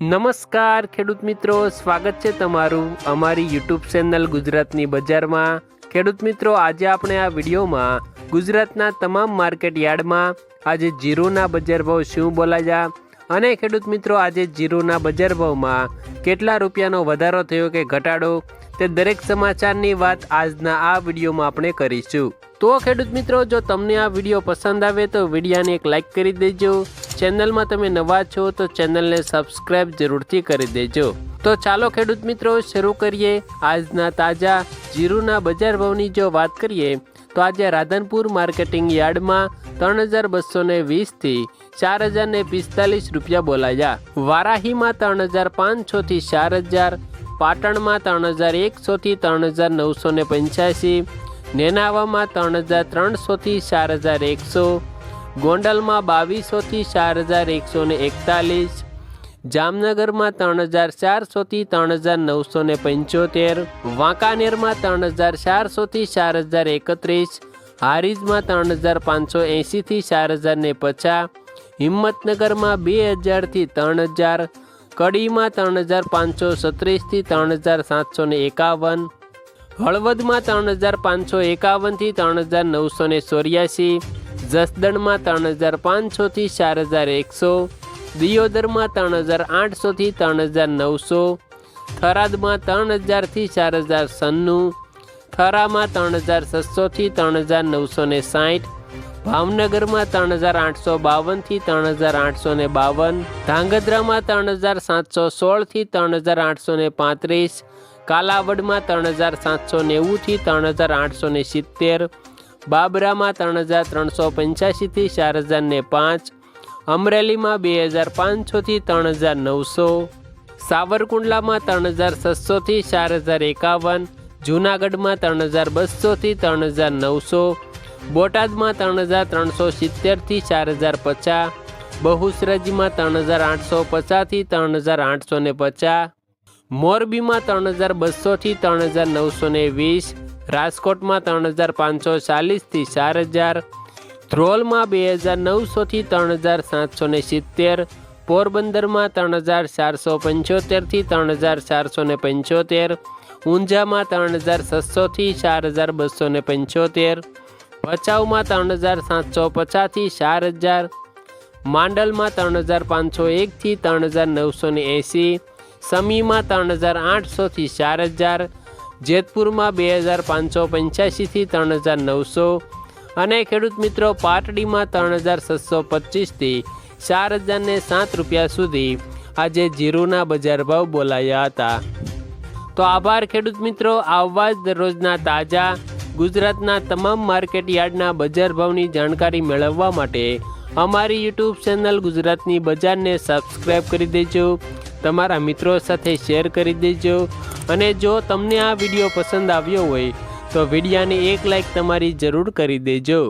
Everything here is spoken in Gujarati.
નમસ્કાર ખેડૂત મિત્રો, સ્વાગત છે તમારું અમારી યુટ્યુબ ચેનલ ગુજરાતની બજારમાં. ખેડૂત મિત્રો, આજે આપણે આ વિડીયોમાં ગુજરાતના તમામ માર્કેટ યાર્ડમાં આજે જીરોના બજાર ભાવ શું બોલાયા અને ખેડૂત મિત્રો, આજે જીરોના બજાર ભાવમાં કેટલા રૂપિયાનો વધારો થયો કે ઘટાડો તે દરેક સમાચારની વાત આજના આ વિડીયોમાં આપણે કરીશું. તો ખેડૂત મિત્રો, જો તમને આ વીડિયો પસંદ આવે તો વિડીયાને એક લાઈક કરી દેજો. ચેનલમાં તમે નવા છો તો ચેનલને સબસ્ક્રાઇબ જરૂરથી કરી દેજો. તો ચાલો ખેડૂત મિત્રો, શરૂ કરીએ આજના તાજા જીરુના બજાર ભાવની જો વાત કરીએ, તો આજે રાધનપુર માર્કેટિંગ યાર્ડમાં ત્રણ હજાર બસો ને વીસથી ચાર હજાર ને પિસ્તાલીસ રૂપિયા બોલાયા. વારાહીમાં ત્રણ હજાર પાંચસોથી ચાર હજાર પાટણમાં ત્રણ હજાર એકસોથી ત્રણ હજાર નવસો ને પંચ્યાસી, નેનાવામાં ત્રણ હજાર ત્રણસોથી ચાર હજાર એકસો, ગોંડલમાં બાવીસોથી ચાર હજાર એકસો ને એકતાલીસ, જામનગરમાં ત્રણ હજાર ચારસોથી ત્રણ હજાર નવસો ને પંચોતેર, વાંકાનેરમાં ત્રણ હજાર ચારસોથી ચાર હજાર એકત્રીસ, હારીજમાં ત્રણ હજાર પાંચસો એંશીથી ચાર હજાર ને પચાસ, હિંમતનગરમાં બે હજારથી ત્રણ હજાર કડીમાં ત્રણ હજાર પાંચસો સત્રીસથી ત્રણ હજાર સાતસો ને એકાવન, હળવદમાં ત્રણ હજાર પાંચસો એકાવનથી ત્રણ હજાર નવસો ને ચોર્યાસી, જસદણમાં ત્રણ હજાર પાંચસોથી ચાર હજાર એકસો, દિયોદરમાં ત્રણ હજાર આઠસોથી ત્રણ હજાર નવસો, થરાદમાં ત્રણ હજારથી ચાર હજાર સન્નું થરામાં ત્રણ હજાર છસોથી ત્રણ હજાર નવસો ને સાઠ ભાવનગરમાં ત્રણ હજાર આઠસો બાવનથી ત્રણ હજાર આઠસો ને બાવન ધાંગધ્રામાં ત્રણ હજાર સાતસો સોળથી ત્રણ હજાર આઠસો ને પાંત્રીસ કાલાવડમાં ત્રણ હજાર સાતસો નેવુંથી ત્રણ હજાર આઠસો ને સિત્તેર બાબરામાં ત્રણ હજાર ત્રણસો પંચ્યાસીથી ચાર હજાર ને પાંચ અમરેલીમાં બે હજાર પાંચસોથી ત્રણ હજાર નવસો સાવરકુંડલામાં ત્રણ હજાર છસોથી ચાર હજાર એકાવન જૂનાગઢમાં ત્રણ હજાર બસોથી ત્રણ હજાર નવસો બોટાદમાં ત્રણ હજાર ત્રણસો સિત્તેરથી ચાર હજાર પચાસ બહુસરાજીમાં ત્રણ હજાર આઠસો પચાસથી ત્રણ હજાર આઠસો ને પચાસ મોરબીમાં ત્રણ હજાર બસોથી ત્રણ હજાર નવસો ને વીસ રાજકોટમાં ત્રણ હજાર પાંચસો ચાલીસથી ચાર હજાર ધ્રોલમાં બે હજાર નવસોથી ત્રણ હજાર સાતસો ને સિત્તેર પોરબંદરમાં ત્રણ હજાર ચારસો પંચોતેરથી ત્રણ હજાર ચારસો ને પંચોતેર ઊંઝામાં ત્રણ હજાર છસોથી ચાર હજાર બસો ને પંચોતેર ભચાઉમાં ત્રણ હજાર સાતસો પચાસથી ચાર હજાર, માંડલમાં ત્રણ હજાર પાંચસો એકથી ત્રણ હજાર નવસો ને એંસી, સમીમાં ત્રણ હજાર આઠસોથી ચાર હજાર, જેતપુરમાં બે હજાર પાંચસો પંચ્યાસીથી ત્રણ હજાર નવસો અને ખેડૂત મિત્રો પાટડીમાં ત્રણ હજાર છસો પચીસથી ચાર હજારને સાત રૂપિયા સુધી આજે જીરુના બજાર ભાવ બોલાયા હતા. તો આભાર ખેડૂત મિત્રો, આવવા જ દરરોજના તાજા ગુજરાતના તમામ માર્કેટ યાર્ડના બજાર ભાવની જાણકારી મેળવવા માટે અમારી યુટ્યુબ ચેનલ ગુજરાતની બજારને સબસ્ક્રાઈબ કરી દેજો, તમારા મિત્રો સાથે શેર કરી દેજો અને જો તમને આ વીડિયો પસંદ આવ્યો હોય તો વિડીયાને એક લાઈક તમારી જરૂર કરી દેજો.